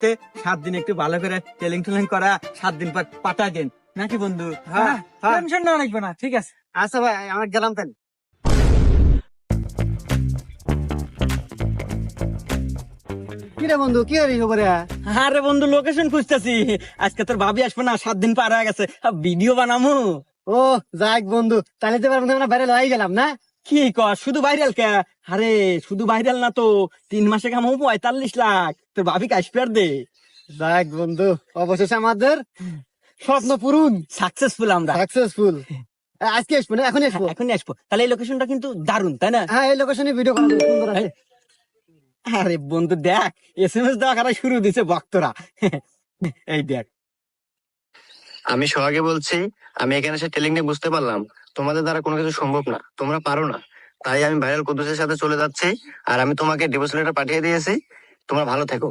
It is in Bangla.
তে সাত দিন একটু ভালো করে টেলিং টেলিং করা সাত দিন পর পাঠা দেন। নাকি বন্ধু? হ্যাঁ। টেনশন না লাগবে না ঠিক আছে। আচ্ছা ভাই আমরা গেলাম তাহলে। কি রে বন্ধু কি খবরে? আরে বন্ধু লোকেশন খুঁজতেছি। আজকে তোর ভাবি আসবে না সাত দিন পার হয়ে গেছে। ভিডিও বানামু। ও যাক বন্ধু তাহলে তো আমরা বাইরে লড়াই গেলাম না? কি কর শুধু ভাইরাল কে? আরে শুধু ভাইরাল না তো তিন মাসে কামাবো পঁয়তাল্লিশ লাখ। তোর ভাবি আর দে। যাক বন্ধু অবশেষে আমাদের স্বপ্ন পূরণ। সাকসেসফুল আমরা। সাকসেসফুল আজকে আসব না? এখন আসব? এখনই আসব। তাহলে এই লোকেশনটা কিন্তু দারুণ তাই না? হ্যাঁ এই লোকেশনে ভিডিও করা সুন্দর আছে। আরে বন্ধু দেখ এস এম এস দেওয়া করা শুরু দিছে ভক্তরা। এই দেখ। আমি সোহাগে বলছি, আমি এখানে সে টেলিং নিয়ে বুঝতে পারলাম। তোমাদের দ্বারা কোনো কিছু সম্ভব না, তোমরা পারো না। তাই আমি ভাইরাল কুদ্দুসের সাথে চলে যাচ্ছি, আর আমি তোমাকে ডিভোর্স লেটার পাঠিয়ে দিয়েছি। তোমরা ভালো থেকো।